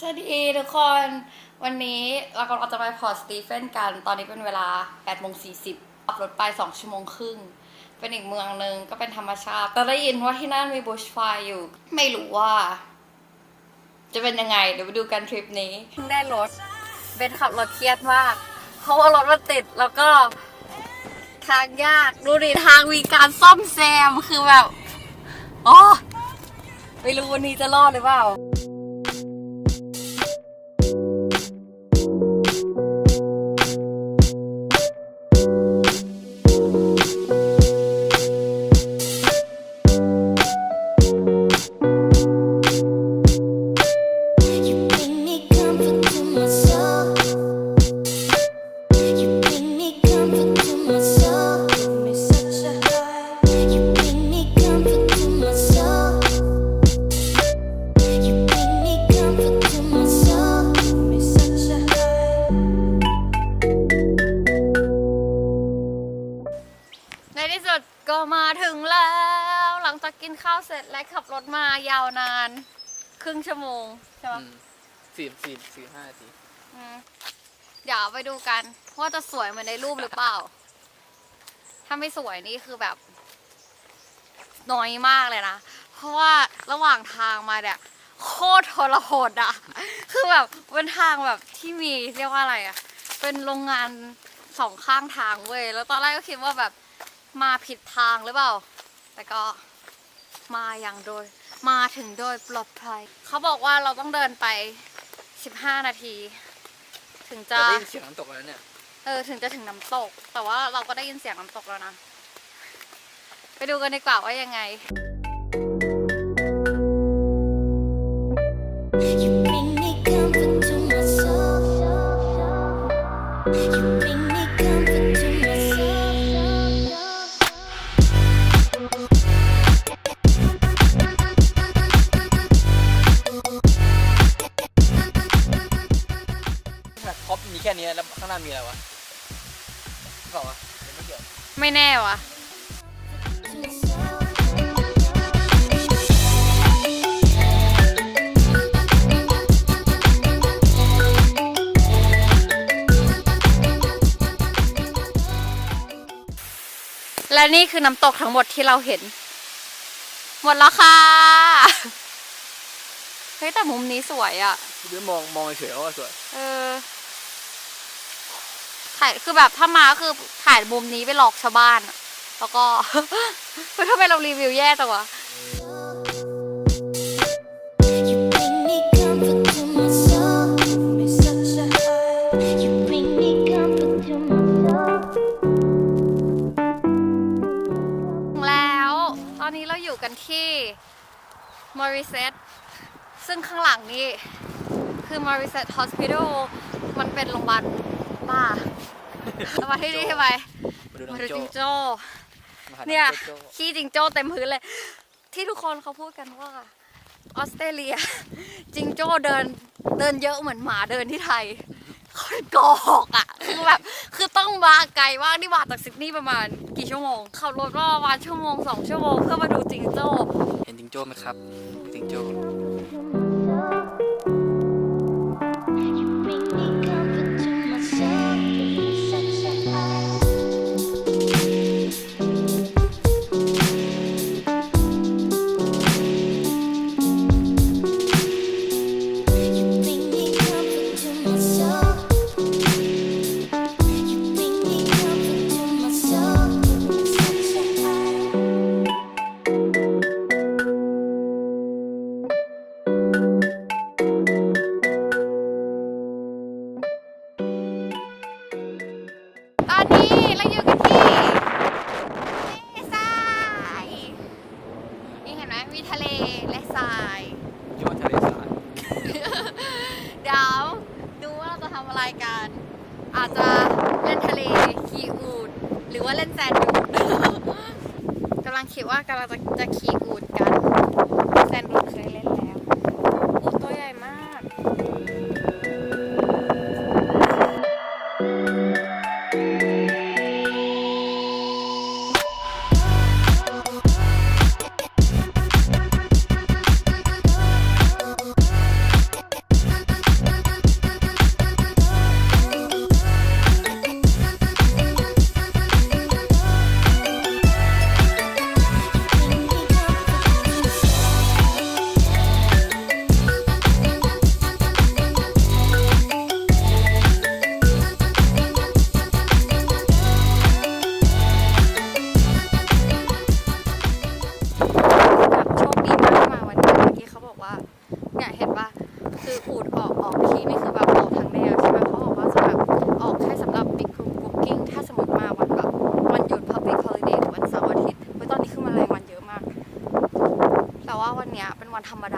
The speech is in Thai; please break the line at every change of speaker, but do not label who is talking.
สวัสดีทุกคนวันนี้เรากำลังจะไปพอร์ตสตีเฟนกัน ตอนนี้เป็นเวลา8โมง40ขับรถไป 2 ชั่วโมงครึ่ง เป็นอีกเมืองหนึ่งก็เป็นธรรมชาติ แต่ได้ยินว่าที่นั่นมีบูชไฟอยู่ ไม่รู้ว่า จะเป็นยังไง เดี๋ยวไปดูกันทริปนี้เพิ่งได้รถเบนขับรถเครียดมากเพราะว่ารถมันติดแล้วก็ ทางยากดูดิทางมีการซ่อมแซมคือแบบโอ้ไม่รู้วันนี้จะรอดหรือเปล่า กกินข้าวเสร็จและขับรถมายาวนาน ครึ่งชั่วโมงใช่ปะ
สี่สี่สี่ห้านาที
อืมเดี๋ยวไปดูกันว่าจะสวยเหมือนในรูปหรือเปล่า ถ้าไม่สวยนี่คือแบบ น้อยมากเลยนะ เพราะว่าระหว่างทางมาเนี่ยโคตรทรหดอะคือแบบเป็นทางแบบที่มีเรียกว่าอะไรอะเป็นโรงงานสองข้างทางเว้ย แล้วตอนแรกก็คิดว่าแบบมาผิดทางหรือเปล่า แต่ก็ มาอย่างโดย มาถึงโดยปลอดภัย เขาบอกว่าเราต้องเดินไป 15 นาที ถึง
จะ
จะ
ได้ยินเสียงน้ำตกแล้วเนี่ย
เออถึงจะถึงน้ำตก แต่ว่าเราก็ได้ยินเสียงน้ำตกแล้วนะ ไปดูกันดีกว่าว่ายังไง
You bring me comfort to my soul. You bring
ท็อปมีแค่นี้แล้วข้างหน้ามีอะไรวะเปล่าวะเดี๋ยวไม่เกี่ยว
ไม่แน่วะและนี่คือน้ำตกทั้งหมดที่เราเห็น หมดแล้วค่ะ เฮ้ยแต่มุมนี้สวยอะ
เดี๋ยวมองมองเฉยๆว่าสวย
เออ ถ่ายคือแบบถ้ามาก็คือถ่ายมุมนี้ไปหลอกชาวบ้านอะแล้วก็เฮ้ยทำไมเรารีวิวแย่จังวะ
You bring me comfort to my soul. Give me such a high. You bring me comfort to my soul.
แล้วตอนนี้เราอยู่กันที่ m o r i s e t ซึ่งข้างหลังนี่คือ m o r i s e t Hospital มันเป็นโรงพยาบาล บ้าเรามาที่นี่ทำไม
มาดูน้อ
มางดู
โจ้
จิงโจ้
มาหา
เนี่ย
องโจ้
ขี้จิงโจ้เต็มพื้นเลย ที่ทุกคนเขาพูดกันว่าออสเตรเลีย จิงโจ้เดินเดินเยอะเหมือนหมาเดินที่ไทยคนโกหกอะคือแบบคือต้องมาไกลมากนี่มาจากซิดนีย์ประมาณกี่ชั่วโมงขับรถมาประมาณชั่วโมงสองชั่วโมงเพื่อมาดูจิงโจ้
เห็นจิงโจ้ไหมครับจิงโจ้
You
นี้เราอยู่กันที่ทะเลทรายนี่เห็นไหมมีทะเลและทราย
ยอดทะเลสาบ
เดี๋ยวดูว่าเราจะทำอะไรกัน อาจจะเล่นทะเลขี่อูดหรือว่าเล่นแซนด์ดูด กำลังคิดว่ากำลังจะจะขี่อูดกัน แซนด์ดูดเคยเล่น ธรรมดา